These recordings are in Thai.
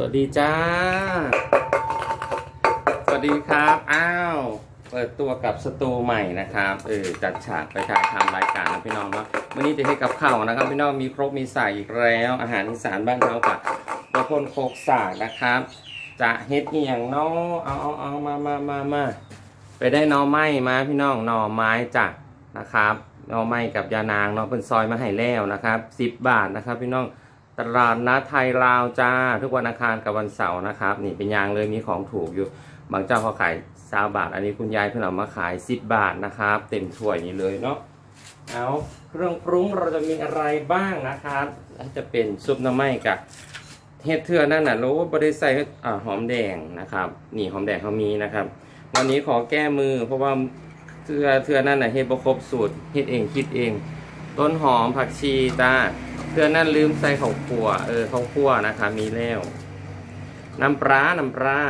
สวัสดีจ้า สวัสดีครับ อ้าว เปิดตัวกับสตูใหม่นะครับ เออ จัดฉากไปถ่ายทำรายการนะพี่น้องเนาะวันนี้จะให้กับข้าวนะครับ พี่น้องมีครบมีใส่อีกแล้ว อาหารอีสานบ้านเรากับตัวพนโคกสากนะครับ จะเฮ็ดอีหยังเนาะเอาเอาเอามามามามาไปได้นอไม้มาพี่น้องนอไม้จ้ะนะครับนอไม้กับยานางเนาะเป็นซอยมาให้แล้วนะครับ10บาทนะครับ พี่น้อง ตลาดนัดไทยลาวจ้า ทุกวันอังคารกับวันเสาร์นะครับ นี่เป็นยางเลยมีของถูกอยู่ บางเจ้าเขาขายสาบาท อันนี้คุณยายเพิ่งเอามาขาย10บาทนะครับ เต็มถ้วยนี้เลยเนาะเอาเครื่องปรุงเราจะมีอะไรบ้างนะครับจะเป็นซุปน้ำไม้กับเห็ดเถื่อนั่นน่ะรู้ว่าบริใส่อ่าหอมแดงนะครับ นี่หอมแดงเขามีนะครับ วันนี้ขอแก้มือ เพราะว่าเถื่อเถื่อนั่นน่ะเฮ็ดบ่ครบสูตรเฮ็ดเองคิดเอง ต้นหอมผักชีจ้า เพื่อนนั่นลืมใส่ข้าวคั่วเออข้าวคั่วนะคะ มีแล้วน้ำปลาน้ำปลา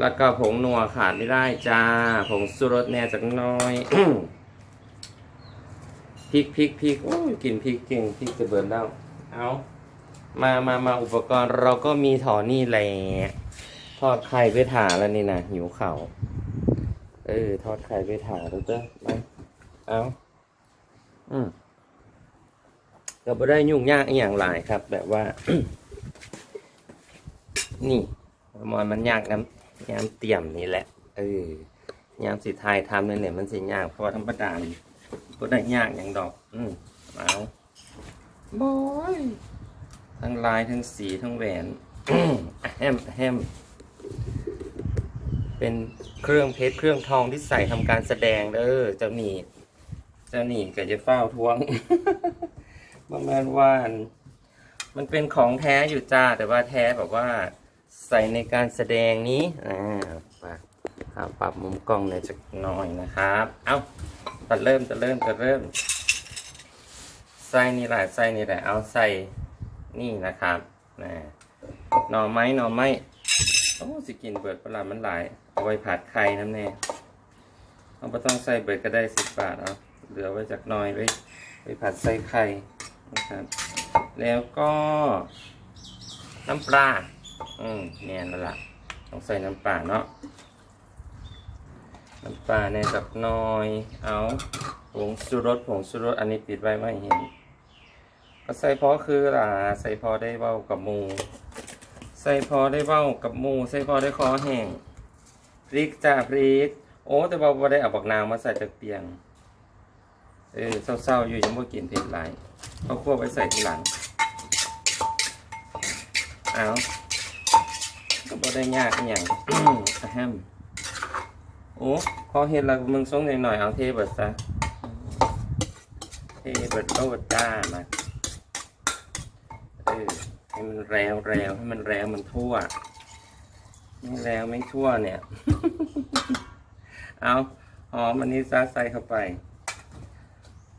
แล้วก็ผงนัวขาดไม่ได้จ้า ผงสุรสแน่จักน้อยพริกพริกพริกโอ้ยกินพริกเก่งพริกจะเบิร์นแล้วเอามามามาอุปกรณ์เราก็มีถอนี่แหละทอดไข่ไปถาแล้วนี่นะหิวเข่าเออ ทอดไข่ไปถาแล้วจ้ะมาเอาอืม ก็ไม่ได้ยุ่งยากอหย่างหลายครับ แบบว่า นี่มันมันยากน้ำยามเตรียมนี่แหละเออยามสีไทยทำเนี่ยเนี่ยมันสียากเพราะว่าธรรมดานี่ก็ได้ยากอย่างดอก อืมเอาบอยทั้งลายทั้งสีทั้งแหวนแฮมแฮมเป็นเครื่องเพชรเครื่องทองที่ใส่ทำการแสดงเด้อเจ้าหนีเจ้าหนีก็จะเฝ้าทวง ประมาณว่ามันเป็นของแท้อยู่จ้า แต่ว่าแท้แบบว่าใส่ในการแสดงนี้อ่าปรับครับปรับมุมกล้องหน่อยสักหน่อยนะครับ เอาจะเริ่มจะเริ่มจะเริ่มใส่นี่แหละใส่นี่แหละเอาใส่นี่นะครับนะหน่อไม้หน่อไม้โอ้สิกินเบิดประหลาดมันหลายเอาไว้ผัดไข่น้ำแน่เอาไปต้องใส่เบิดก็ได้สิบบาทเอาเหลือไว้จากน้อยไว้ไปผัดใส่ไข่ นะครับ แล้วก็น้ำปลา อืมเนี่ยนั่นแหละต้องใส่น้ำปลาเนาะ น้ำปลาในกับน้อย เอาผงชูรสผงชูรสอันนี้ปิดไว้ไม่เห็น ก็ใส่พอคือล่ะ ใส่พอได้เว้ากับมู ใส่พอได้เว้ากับมู ใส่พอได้คอแห้งพริกจ้าพริก โอ้แต่ว่าบ่ได้เอาบักนาวมาใส่จากเปียง เออเศร้าๆอยู่ยังบ่กินเผ็ดหลายเขาคั่วไว้ใส่ทีหลังเอาก็บ่ได้ยากอหย่างอะแฮมโอ้พอเห็นแล้วมึงส่งหน่อยๆเอาเทเบิดซะเทเบิดโลดจ้ามาเออให้มันแรวแรวให้มันแรวมันทั่วไม่แรวไม่ทั่วเนี่ย เอาหอมอันนี้ซะใส่เข้าไป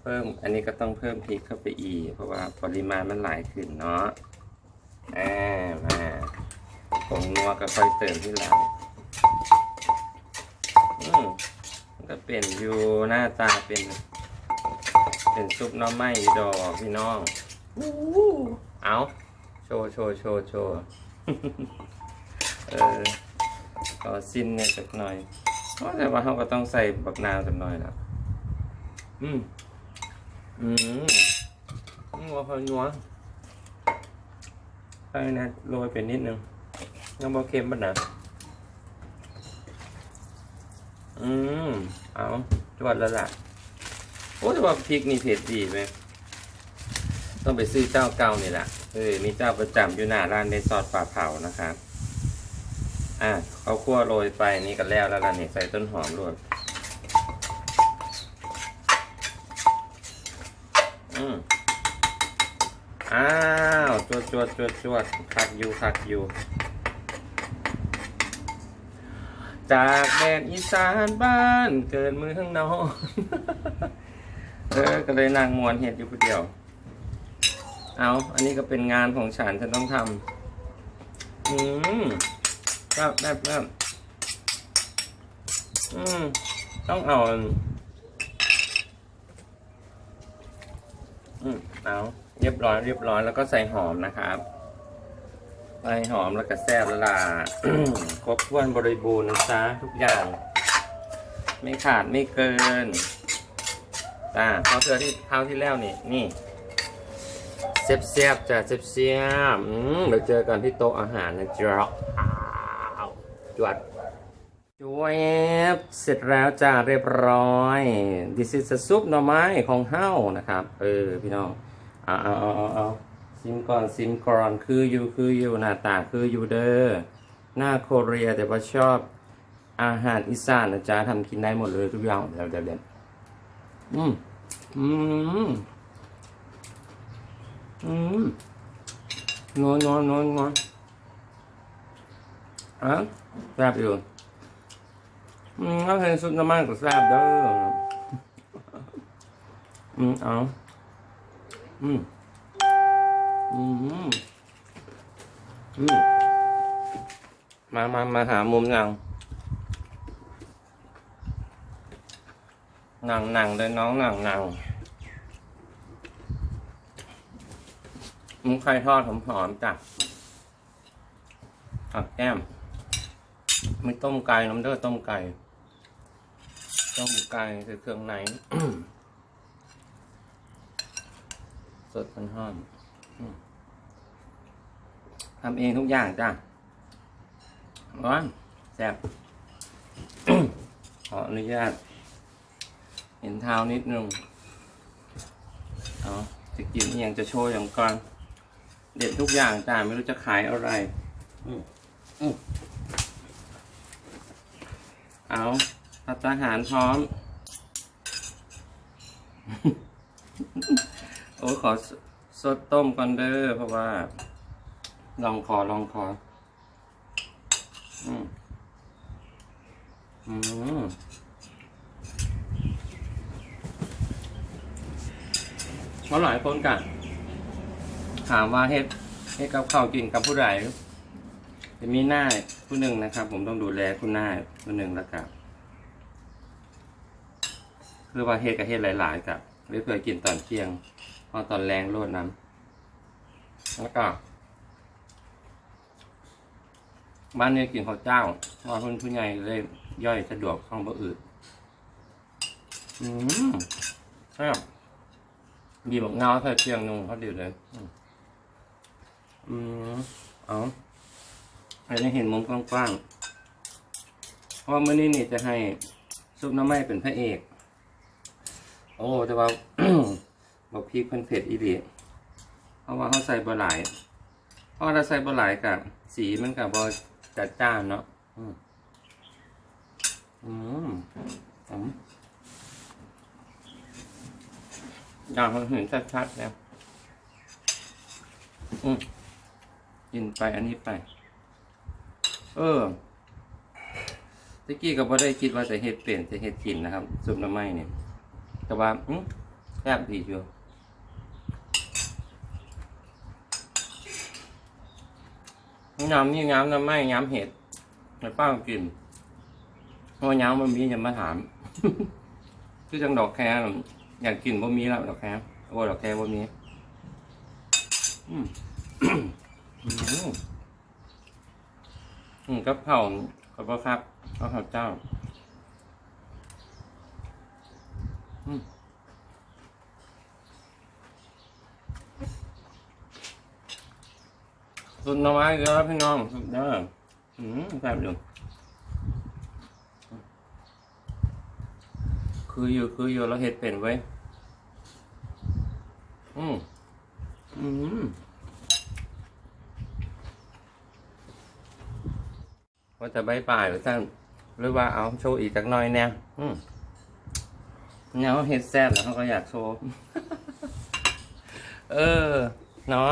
เพิ่มอันนี้ก็ต้องเพิ่มพริกเข้าไปอีก เพราะว่าปริมาณมันหลายขึ้นเนาะอ่ามาผงนัวก็ค่อยเติมที่หลังอืมก็เป็นอยู่หน้าตาเป็น เป็นซุปน้ำไม้ดอกพี่น้องอู้เอาโชว์โชว์โชว์โชว์เออขอซิมเนี่ยสักหน่อยเพราะแต่ว่าเขาก็ต้องใส่บักนาวสักหน่อยแล้วอืม อืมนัวพอนัวใช่นะโรยไปนิดนึงน้ำบอเค็มป่ะนะอืม เอาจวดแล้วล่ะ โอ้แต่ว่าพริกนี่เผ็ดดีไหม ต้องไปซื้อเจ้าเก่านี่แหละเออมีเจ้าประจำอยู่หน้าร้านในซอสปลาเผานะครับอะเขาคั่วโรยไปนี่ก็แล้วแล้วล่ะนี่ใส่ต้นหอมรวด อืมอ้าวจวดจวดจวดจวดคักอยู่คักอยู่ จากแดนอีสานบ้านเกิดเมืองนอนเออก็เลยนางมวนเห็ดอยู่คนเดียว เอาอันนี้ก็เป็นงานของฉันฉันต้องทำอืมแบบแบบแบบอืมต้องเอา อืมเอาเรียบร้อยเรียบร้อยแล้วก็ใส่หอมนะครับใบหอมแล้วก็แซ่บและลา ครบถ้วนบริบูรณ์นะจ๊ะทุกอย่าง ไม่ขาดไม่เกินจ้าเพราะเธอที่คราวที่แล้วนี่นี่เซียบเซียบจ้ะเซียบเซียบอืมเดี๋ยวเจอกันที่โต๊ะอาหารนะจ๊ะอ้าวจวด จวบเสร็จแล้วจ้าเรียบร้อย this is a ซุปหน่อไม้ของเฮ้านะครับ เออ พี่น้อง เอาเอาเอาเอาเอาซิมก่อนซิมก่อนคืออยู่คืออยู่หน้าตาคืออยู่เด้อหน้าโคเรียแต่ว่าชอบอาหารอีสานนะจ๊ะทำกินได้หมดเลยทุกอย่างเดี๋ยวเดี๋ยวเดี๋ยวอืมอืมอืมนอนนอนนอนนอนอะแซ่บอยู่ อืมก็เห็นสุดน้ำมันก็แซ่บเด้ออืมเอาอืมอืมอืมมามามาหามุมนั่งนั่งนั่งเลยน้องนั่งนั่งมุ้งไข่ทอดหอมๆจ้ะผักแก้มไม่ต้มไก่น้ำเด้อต้มไก่ ต้มไก่คือเครื่องในสดมันห้อมทำเองทุกอย่างจ้ะร้อนแซ่บขออนุญาต เห็นเท้านิดนึงเอาจะกินอย่างจะโชว์อย่างก่อน เด็ดทุกอย่างจ้ะไม่รู้จะขายอะไรอเอา พัตาหารพร้อม โอ้ยขอสดต้มก่อนเด้อเพราะว่า ลองคอลองคออืมอืมเพราะหลายคนกันถามว่าเฮ็ดเฮ็ดกับข้าวกินกับผู้ใดจะมีหน้าผู้หนึ่งนะครับ ผมต้องดูแลคุณหน้าผู้หนึ่งแล้วกับ คือว่าเฮ็ดกับเฮ็ดหลายๆกับหรือเคยกินตอนเที่ยงพอตอนแรงโลดน้ำแล้วก็บ้านนี้กินข้าวเจ้าพราะว่าคนผู้ใหญ่เลยย่อยสะดวกท้องบ่อืดอืมแซ่บบีบมะนาใส่เพียงนุ่งเขาดีเลย อืมอืมเอาให้ได้เห็นมุมกว้างๆเพราะว่ามื้อนี้นี่จะให้ซุปน้ำไม้เป็นพระเอก โอ้แต่ว่าบอกพี่เพิ่นเผ็ดอีหลีเพราะว่าเขาใส่บะหลายเพราะว่าเราใส่บะหลายกับสีมันกับบอจัดจ้านเนาะอืมอืมอืมอยากให้เห็นชัดๆแล้วอืมกินไปอันนี้ไป เออตะกี้ก็บ่ได้คิดว่าจะเฮ็ดเป็นจะเฮ็ดกินนะครับซุปน้ำไม้เนี่ย แต่ว่าอืมแซ่บดีอยู่ย้ำนี่ย้ำน้ำไม้ย้ำเห็ดให้ป้ากินเพราะว่าย้ำมันมีอย่ามาถามคือจังดอกแครอยากกินบ่มีแล้วดอกแครโอ้ดอกแครบ่มีอืมอืมกับเผาวขอบคุณครับข้าวขาวเจ้า อืม สุดหน่อไม้เยอะพี่น้อง สุดเด้ออืมแซ่บอยู่คืออยู่คืออยู่เราเห็ดเป็นไว้อืมอืมว่าจะใบป่ายหรือสั่งหรือว่าเอาโชว์อีกจักหน่อยแน่อืม เนี่ยเขาเห็ดแซ่บแล้วเขาก็อยากโชว์เออ เนาะ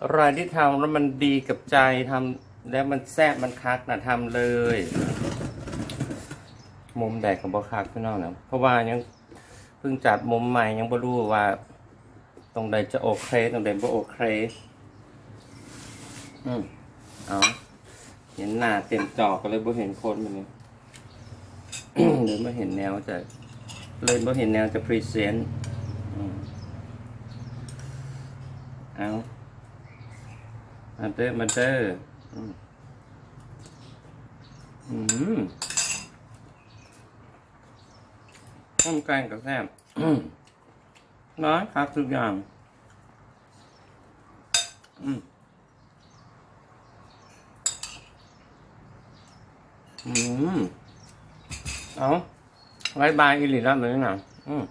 อะไรที่ทำแล้วมันดีกับใจทำแล้วมันแซ่บมันคักนะทำเลย มุมแดกกับบอคักพี่น้องนะเพราะว่ายังเพิ่งจัดมุมใหม่ยังไม่รู้ว่า ตรงใดจะโอเคตรงใดไม่โอเคอืมเอาเห็นหน้าเต็มจอก็เลยบ่เห็นคนมันนี้เลยไม่เห็นแนวจะ เลยไม่เห็นแนวจะพรีเซนต์เอามาเด้อมาเด้ออืมอืมต้มแกงกับแซ่บอืมน้อยครับทุกอย่าง อืมอืมเอา บายบายอีหลีแล้วเหมือนกันอืม